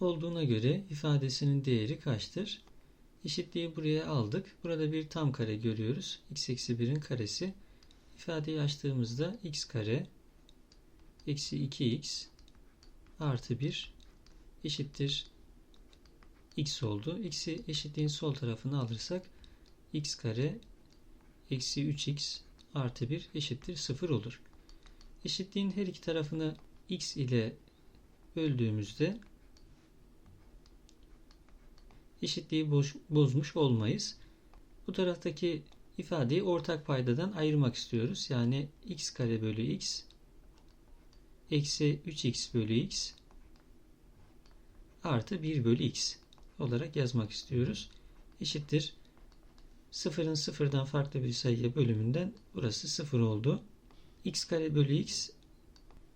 olduğuna göre ifadesinin değeri kaçtır? Eşitliği buraya aldık. Burada bir tam kare görüyoruz. x eksi 1'in karesi. İfadeyi açtığımızda x kare eksi 2x artı 1 eşittir x oldu. x'i eşitliğin sol tarafına alırsak x kare eksi 3x artı 1 eşittir 0 olur. Eşitliğin her iki tarafını x ile böldüğümüzde eşitliği bozmuş olmayız. Bu taraftaki ifadeyi ortak paydadan ayırmak istiyoruz. Yani x kare bölü x eksi 3x bölü x artı 1 bölü x olarak yazmak istiyoruz. Eşittir. Sıfırın sıfırdan farklı bir sayıya bölümünden burası sıfır oldu. x kare bölü x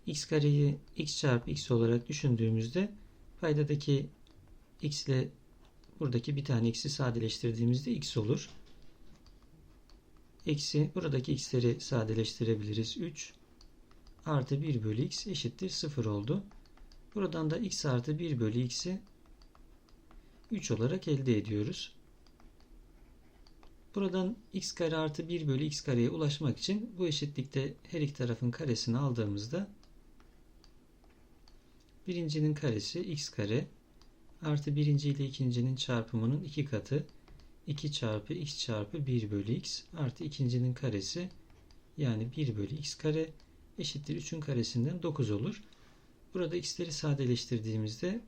x kareyi x çarpı x olarak düşündüğümüzde paydadaki x ile buradaki bir tane x'i sadeleştirdiğimizde x olur. Eksi buradaki x'leri sadeleştirebiliriz. 3 artı 1 bölü x eşittir 0 oldu. Buradan da x artı 1 bölü x'i 3 olarak elde ediyoruz. Buradan x kare artı 1 bölü x kareye ulaşmak için bu eşitlikte her iki tarafın karesini aldığımızda birincinin karesi x kare artı birinci ile ikincinin çarpımının iki katı 2 çarpı x çarpı 1 bölü x artı ikincinin karesi yani 1 bölü x kare eşittir 3'ün karesinden 9 olur. Burada x'leri sadeleştirdiğimizde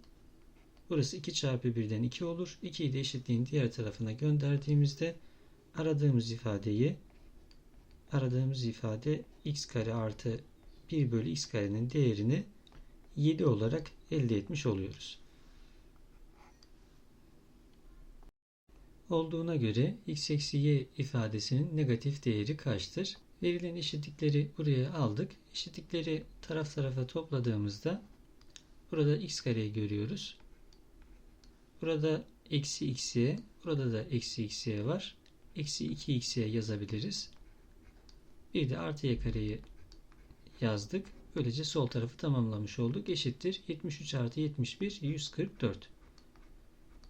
burası 2 çarpı 1'den 2 olur. 2'yi de eşitliğin diğer tarafına gönderdiğimizde aradığımız ifadeyi aradığımız ifade x kare artı 1 bölü x karenin değerini 7 olarak elde etmiş oluyoruz. Olduğuna göre x eksi y ifadesinin negatif değeri kaçtır? Verilen eşitlikleri buraya aldık. Eşitlikleri taraf tarafa topladığımızda burada x kareyi görüyoruz. Burada eksi xy, burada da eksi xy var. Eksi 2xy yazabiliriz. Bir de artı y kareyi yazdık. Böylece sol tarafı tamamlamış olduk. Eşittir 73 artı 71 144.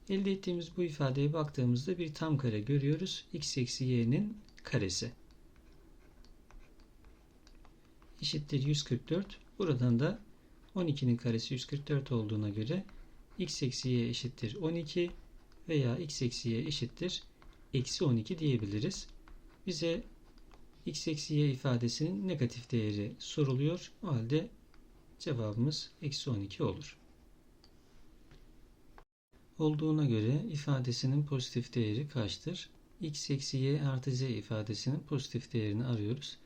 Elde ettiğimiz bu ifadeye baktığımızda bir tam kare görüyoruz. x eksi y'nin karesi. Eşittir 144. Buradan da 12'nin karesi 144 olduğuna göre x eksi y eşittir 12 veya x eksi y eşittir eksi 12 diyebiliriz. Bize x eksi y ifadesinin negatif değeri soruluyor. O halde cevabımız eksi 12 olur. Olduğuna göre ifadesinin pozitif değeri kaçtır? x eksi y artı z ifadesinin pozitif değerini arıyoruz.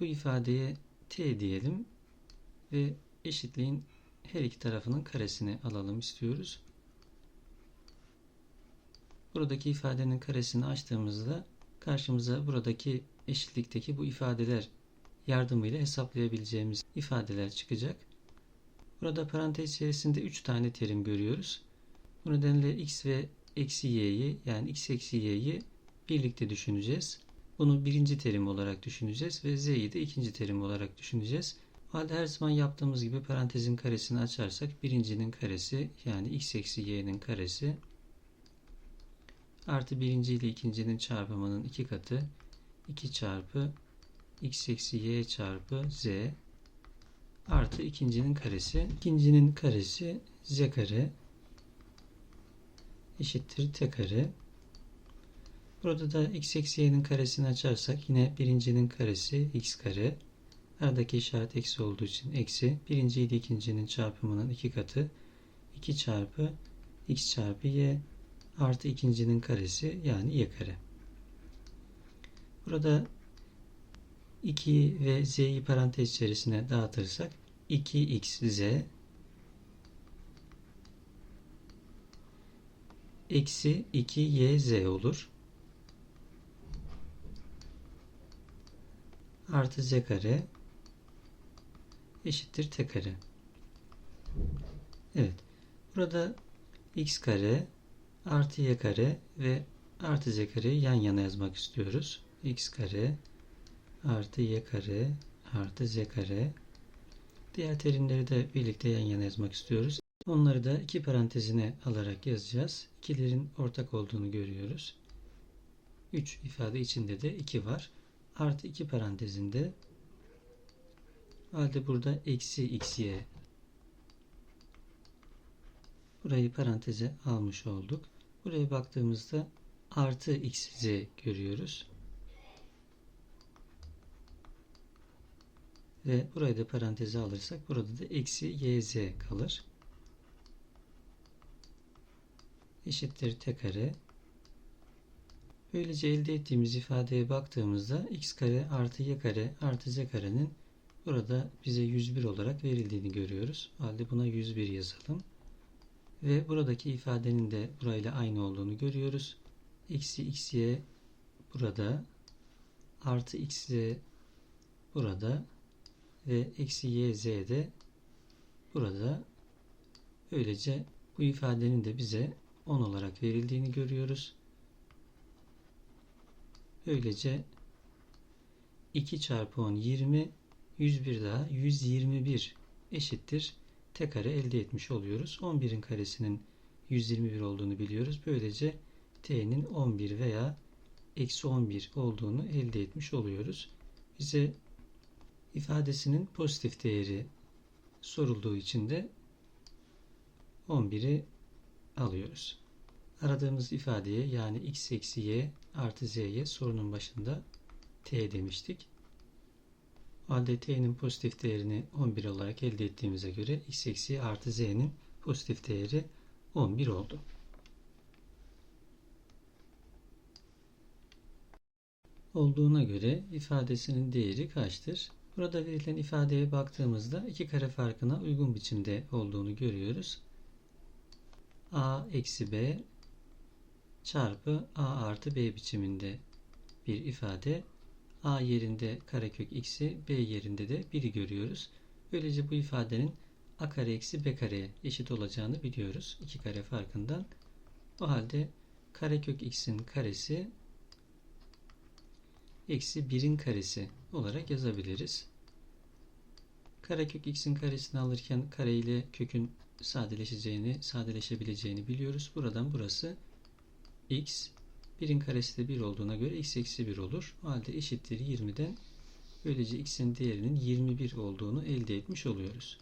Bu ifadeye t diyelim ve eşitliğin her iki tarafının karesini alalım istiyoruz. Buradaki ifadenin karesini açtığımızda karşımıza buradaki eşitlikteki bu ifadeler yardımıyla hesaplayabileceğimiz ifadeler çıkacak. Burada parantez içerisinde 3 tane terim görüyoruz. Bu nedenle x ve eksi y'yi yani x eksi y'yi birlikte düşüneceğiz. Bunu birinci terim olarak düşüneceğiz ve z'yi de ikinci terim olarak düşüneceğiz. O halde her zaman yaptığımız gibi parantezin karesini açarsak birincinin karesi yani x eksi y'nin karesi artı birinci ile ikincinin çarpımının iki katı 2 çarpı x eksi y çarpı z artı ikincinin karesi. İkincinin karesi z kare eşittir t kare. Burada da x eksi y'nin karesini açarsak yine birincinin karesi x kare. Aradaki işaret eksi olduğu için eksi. Birinci ile ikincinin çarpımının iki katı 2 çarpı x çarpı y artı ikincinin karesi yani y kare. Burada 2 ve z'yi parantez içerisine dağıtırsak 2xz eksi 2yz olur. Artı z kare eşittir t kare. Evet. Burada x kare artı y kare ve artı z kareyi yan yana yazmak istiyoruz. x kare artı y kare artı z kare. Diğer terimleri de birlikte yan yana yazmak istiyoruz. Onları da iki parantezine alarak yazacağız. İkilerin ortak olduğunu görüyoruz. 3 ifade içinde de 2 var. Artı 2 parantezinde halde burada eksi xy burayı paranteze almış olduk. Buraya baktığımızda artı xz görüyoruz. Ve burayı da paranteze alırsak burada da eksi yz kalır. Eşittir t kare. Böylece elde ettiğimiz ifadeye baktığımızda x kare artı y kare artı z karenin burada bize 101 olarak verildiğini görüyoruz. O halde buna 101 yazalım. Ve buradaki ifadenin de burayla aynı olduğunu görüyoruz. Eksi xy burada artı xz burada ve eksi yz de burada. Böylece bu ifadenin de bize 10 olarak verildiğini görüyoruz. Böylece 2 çarpı 10 20 101 daha 121 eşittir t kare elde etmiş oluyoruz. 11'in karesinin 121 olduğunu biliyoruz. Böylece t'nin 11 veya eksi 11 olduğunu elde etmiş oluyoruz. Bize ifadesinin pozitif değeri sorulduğu için de 11'i alıyoruz. Aradığımız ifadeye yani x eksi y artı z'ye sorunun başında t demiştik. O halde t'nin pozitif değerini 11 olarak elde ettiğimize göre x eksi y artı z'nin pozitif değeri 11 oldu. Olduğuna göre ifadesinin değeri kaçtır? Burada verilen ifadeye baktığımızda iki kare farkına uygun biçimde olduğunu görüyoruz. a eksi b çarpı a artı b biçiminde bir ifade. a yerinde karekök x'i, b yerinde de 1'i görüyoruz. Böylece bu ifadenin a kare eksi b kareye eşit olacağını biliyoruz. iki kare farkından. O halde karekök x'in karesi eksi 1'in karesi olarak yazabiliriz. Karekök x'in karesini alırken kare ile kökün sadeleşeceğini, sadeleşebileceğini biliyoruz. Buradan burası x 1'in karesi de 1 olduğuna göre x eksi 1 olur. O halde eşittir 20'den böylece x'in değerinin 21 olduğunu elde etmiş oluyoruz.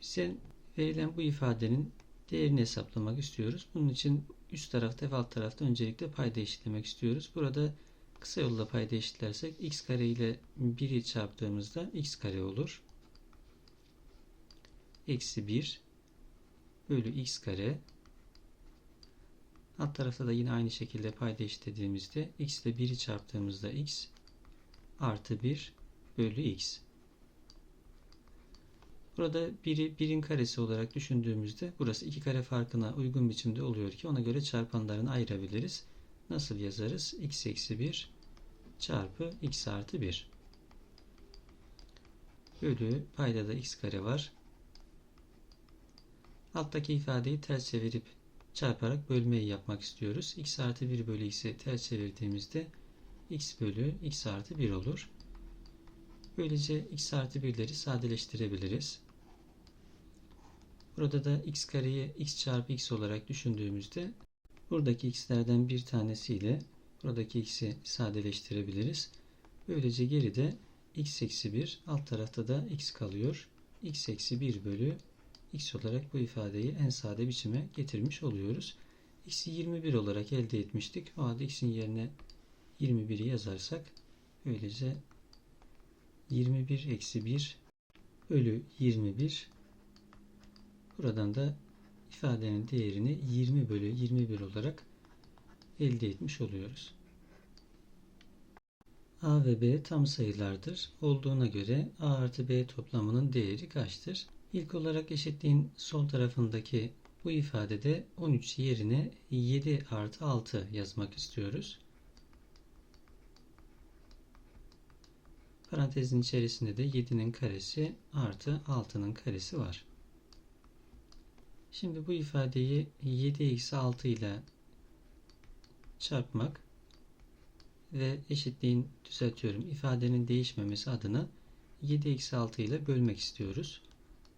Bize verilen bu ifadenin değerini hesaplamak istiyoruz. Bunun için üst tarafta ve alt tarafta öncelikle payda eşitlemek istiyoruz. Burada kısa yolla payda eşitlersek x kare ile 1'i çarptığımızda x kare olur. Eksi 1 bölü x kare Alt tarafta da yine aynı şekilde payda eşitlediğimizde x ile 1'i çarptığımızda x artı 1 bölü x. Burada 1'i 1'in karesi olarak düşündüğümüzde burası iki kare farkına uygun biçimde oluyor ki ona göre çarpanlarını ayırabiliriz. Nasıl yazarız? x eksi 1 çarpı x artı 1 bölü payda da x kare var. Alttaki ifadeyi ters çevirip çarparak bölmeyi yapmak istiyoruz. x artı 1 bölü x'i ters çevirdiğimizde x bölü x artı 1 olur. Böylece x artı 1'leri sadeleştirebiliriz. Burada da x kareyi x çarpı x olarak düşündüğümüzde buradaki x'lerden bir tanesiyle buradaki x'i sadeleştirebiliriz. Böylece geride x eksi 1 alt tarafta da x kalıyor. x eksi 1 bölü x olarak bu ifadeyi en sade biçime getirmiş oluyoruz. x'i 21 olarak elde etmiştik. O halde x'in yerine 21'i yazarsak böylece 21 eksi 1 bölü 21 buradan da ifadenin değerini 20 bölü 21 olarak elde etmiş oluyoruz. A ve B tam sayılardır. Olduğuna göre A artı B toplamının değeri kaçtır? İlk olarak eşitliğin sol tarafındaki bu ifadede 13 yerine 7 artı 6 yazmak istiyoruz. Parantezin içerisinde de 7'nin karesi artı 6'nın karesi var. Şimdi bu ifadeyi 7 eksi 6 ile çarpmak ve eşitliğin düzeltiyorum ifadenin değişmemesi adına 7 eksi 6 ile bölmek istiyoruz.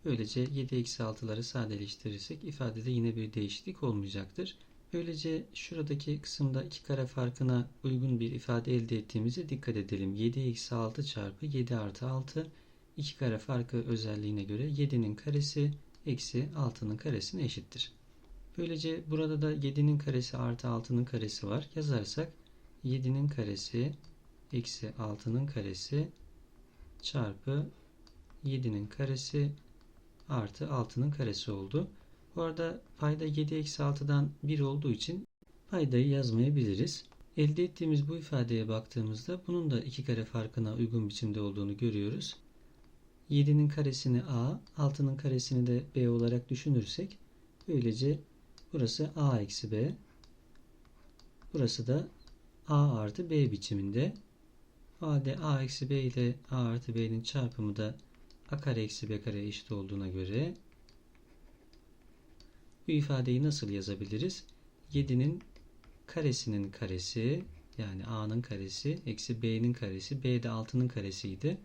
Böylece 7 eksi 6'ları sadeleştirirsek ifadede yine bir değişiklik olmayacaktır. Böylece şuradaki kısımda iki kare farkına uygun bir ifade elde ettiğimize dikkat edelim. 7 eksi 6 çarpı 7 artı 6 iki kare farkı özelliğine göre 7'nin karesi eksi 6'nın karesine eşittir. Böylece burada da 7'nin karesi artı 6'nın karesi var. Yazarsak 7'nin karesi eksi 6'nın karesi çarpı 7'nin karesi artı 6'nın karesi oldu. Bu arada payda 7 eksi 6'dan 1 olduğu için paydayı yazmayabiliriz. Elde ettiğimiz bu ifadeye baktığımızda bunun da iki kare farkına uygun biçimde olduğunu görüyoruz. 7'nin karesini a, 6'nın karesini de b olarak düşünürsek böylece burası a eksi b, burası da a artı b biçiminde. O halde a eksi b ile a artı b'nin çarpımı da a kare eksi b kare eşit olduğuna göre bu ifadeyi nasıl yazabiliriz? 7'nin karesinin karesi yani a'nın karesi eksi b'nin karesi b de 6'nın karesiydi.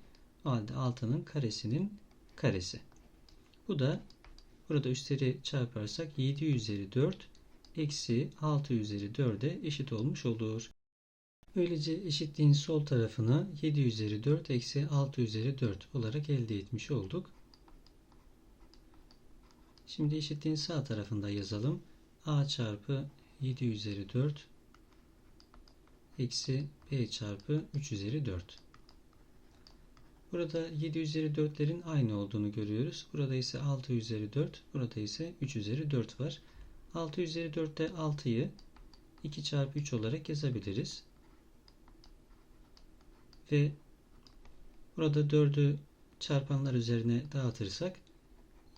O halde 6'nın karesinin karesi. Bu da burada üstleri çarparsak 7 üzeri 4 eksi 6 üzeri 4'e eşit olmuş olur. Böylece eşitliğin sol tarafını 7 üzeri 4 eksi 6 üzeri 4 olarak elde etmiş olduk. Şimdi eşitliğin sağ tarafında yazalım. a çarpı 7 üzeri 4 eksi b çarpı 3 üzeri 4. Burada 7 üzeri 4'lerin aynı olduğunu görüyoruz. Burada ise 6 üzeri 4, burada ise 3 üzeri 4 var. 6 üzeri 4'te 6'yı 2 çarpı 3 olarak yazabiliriz. Ve burada 4'ü çarpanlar üzerine dağıtırsak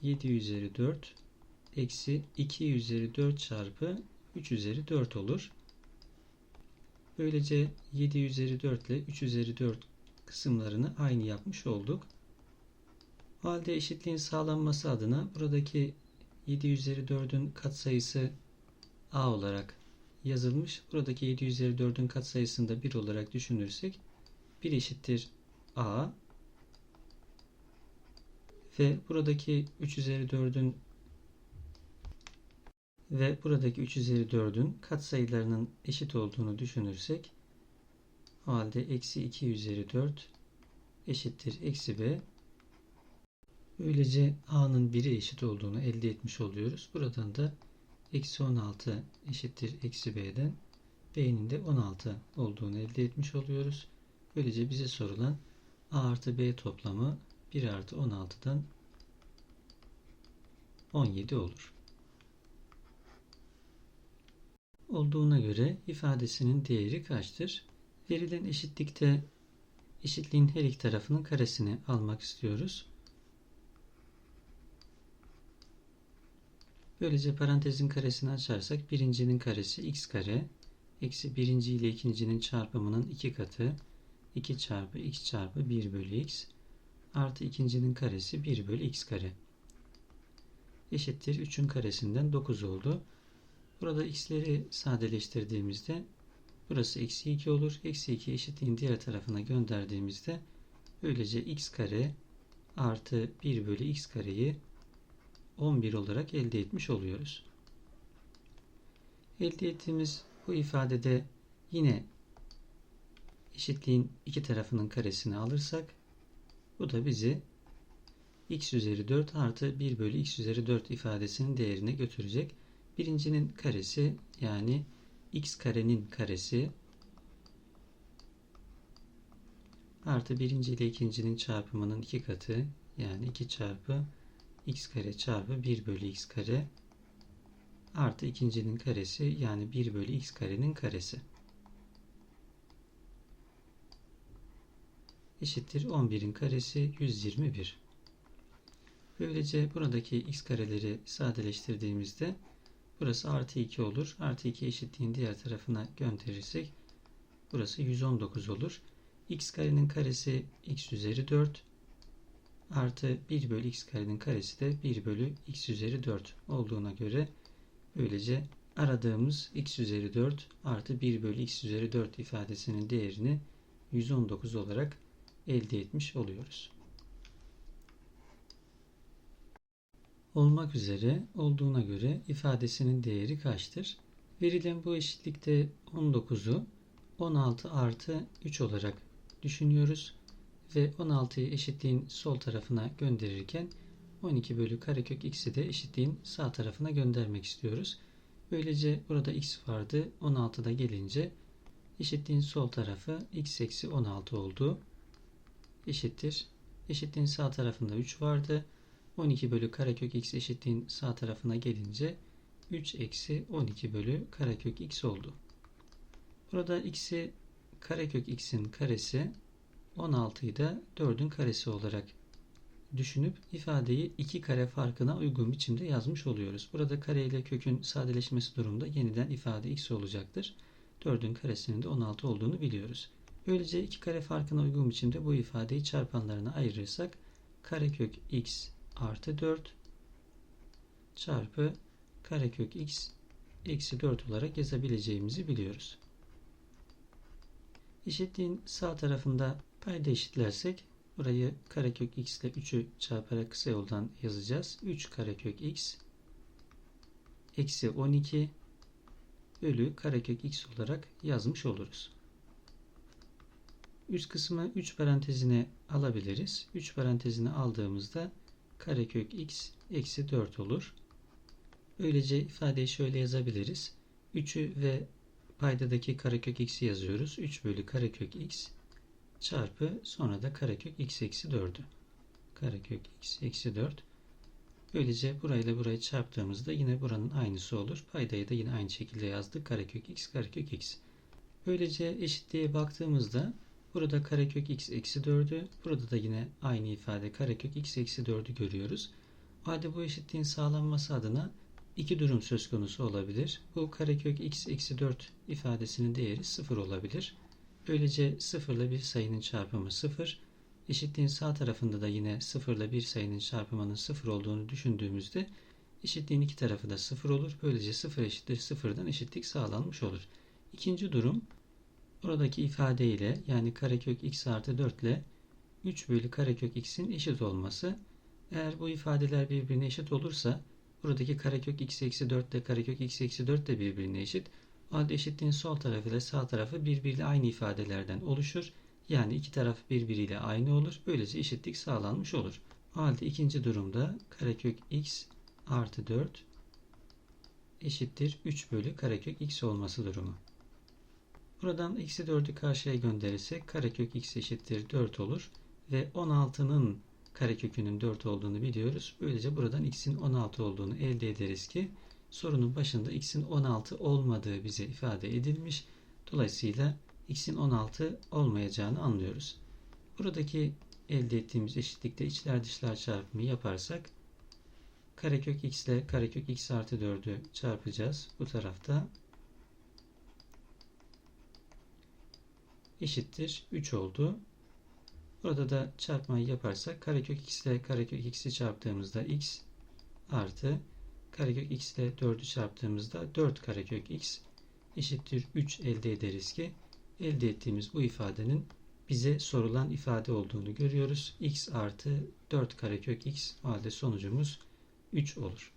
7 üzeri 4 eksi 2 üzeri 4 çarpı 3 üzeri 4 olur. Böylece 7 üzeri 4 ile 3 üzeri 4 kısımlarını aynı yapmış olduk. O halde eşitliğin sağlanması adına buradaki 7 üzeri 4'ün katsayısı a olarak yazılmış. Buradaki 7 üzeri 4'ün katsayısını da 1 olarak düşünürsek 1 eşittir a ve buradaki 3 üzeri 4'ün ve buradaki 3 üzeri 4'ün katsayılarının eşit olduğunu düşünürsek halde eksi 2 üzeri 4 eşittir eksi b. Böylece a'nın 1'e eşit olduğunu elde etmiş oluyoruz. Buradan da eksi 16 eşittir eksi b'den b'nin de 16 olduğunu elde etmiş oluyoruz. Böylece bize sorulan a artı b toplamı 1 artı 16'dan 17 olur. Olduğuna göre ifadesinin değeri kaçtır? Verilen eşitlikte eşitliğin her iki tarafının karesini almak istiyoruz. Böylece parantezin karesini açarsak birincinin karesi x kare eksi birinci ile ikincinin çarpımının iki katı 2 çarpı x çarpı 1 bölü x artı ikincinin karesi 1 bölü x kare eşittir 3'ün karesinden 9 oldu. Burada x'leri sadeleştirdiğimizde burası eksi 2 olur. Eksi 2 eşitliğin diğer tarafına gönderdiğimizde böylece x kare artı 1 bölü x kareyi 11 olarak elde etmiş oluyoruz. Elde ettiğimiz bu ifadede yine eşitliğin iki tarafının karesini alırsak bu da bizi x üzeri 4 artı 1 bölü x üzeri 4 ifadesinin değerine götürecek. Birincinin karesi yani x karenin karesi artı birinci ile ikincinin çarpımının iki katı yani 2 çarpı x kare çarpı 1 bölü x kare artı ikincinin karesi yani 1 bölü x karenin karesi. eşittir 11'in karesi 121. Böylece buradaki x kareleri sadeleştirdiğimizde burası artı 2 olur. Artı 2 eşitliğin diğer tarafına gönderirsek burası 119 olur. x karenin karesi x üzeri 4 artı 1 bölü x karenin karesi de 1 bölü x üzeri 4 olduğuna göre böylece aradığımız x üzeri 4 artı 1 bölü x üzeri 4 ifadesinin değerini 119 olarak elde etmiş oluyoruz. Olmak üzere olduğuna göre ifadesinin değeri kaçtır? Verilen bu eşitlikte 19'u 16 artı 3 olarak düşünüyoruz ve 16'yı eşitliğin sol tarafına gönderirken 12 bölü karekök x'i de eşitliğin sağ tarafına göndermek istiyoruz. Böylece burada x vardı. 16'da gelince eşitliğin sol tarafı x eksi 16 oldu. Eşittir. Eşitliğin sağ tarafında 3 vardı. 12 bölü karekök x eşitliğin sağ tarafına gelince 3 eksi 12 bölü karekök x oldu. Burada x'i karekök x'in karesi 16'yı da 4'ün karesi olarak düşünüp ifadeyi iki kare farkına uygun biçimde yazmış oluyoruz. Burada kare ile kökün sadeleşmesi durumunda yeniden ifade x olacaktır. 4'ün karesinin de 16 olduğunu biliyoruz. Böylece iki kare farkına uygun biçimde bu ifadeyi çarpanlarına ayırırsak karekök x artı 4 çarpı karekök x eksi 4 olarak yazabileceğimizi biliyoruz. Eşitliğin sağ tarafında payda eşitlersek burayı karekök x ile 3'ü çarparak kısa yoldan yazacağız. 3 karekök x eksi 12 bölü karekök x olarak yazmış oluruz. Üst kısmı 3 parantezine alabiliriz. 3 parantezine aldığımızda karekök x eksi 4 olur. Böylece ifadeyi şöyle yazabiliriz. 3'ü ve paydadaki karekök x'i yazıyoruz. 3 bölü karekök x çarpı sonra da karekök x eksi 4'ü. Karekök x eksi 4. Böylece burayla burayı çarptığımızda yine buranın aynısı olur. Paydayı da yine aynı şekilde yazdık. Karekök x karekök x. Böylece eşitliğe baktığımızda burada karekök x eksi 4'ü burada da yine aynı ifade karekök x eksi 4'ü görüyoruz. O halde bu eşitliğin sağlanması adına iki durum söz konusu olabilir. Bu karekök x eksi 4 ifadesinin değeri 0 olabilir. Böylece 0 ile bir sayının çarpımı 0. Eşitliğin sağ tarafında da yine 0 ile bir sayının çarpımının 0 olduğunu düşündüğümüzde eşitliğin iki tarafı da 0 olur. Böylece 0 eşittir 0'dan eşitlik sağlanmış olur. İkinci durum oradaki ifade ile yani karekök x artı 4 ile 3 bölü karekök x'in eşit olması. Eğer bu ifadeler birbirine eşit olursa buradaki karekök x eksi 4 ile karekök x eksi 4 de birbirine eşit. O halde eşitliğin sol tarafı ile sağ tarafı birbiriyle aynı ifadelerden oluşur. Yani iki taraf birbiriyle aynı olur. Böylece eşitlik sağlanmış olur. O halde ikinci durumda karekök x artı 4 eşittir 3 bölü karekök x olması durumu. Buradan eksi 4'ü karşıya gönderirsek karekök x eşittir 4 olur. Ve 16'nın karekökünün 4 olduğunu biliyoruz. Böylece buradan x'in 16 olduğunu elde ederiz ki sorunun başında x'in 16 olmadığı bize ifade edilmiş. Dolayısıyla x'in 16 olmayacağını anlıyoruz. Buradaki elde ettiğimiz eşitlikte içler dışlar çarpımı yaparsak karekök x ile karekök x artı 4'ü çarpacağız. Bu tarafta eşittir 3 oldu. Burada da çarpmayı yaparsak karekök x ile karekök x'i çarptığımızda x artı karekök x ile 4'ü çarptığımızda 4 karekök x eşittir 3 elde ederiz ki elde ettiğimiz bu ifadenin bize sorulan ifade olduğunu görüyoruz. x artı 4 karekök x o halde sonucumuz 3 olur.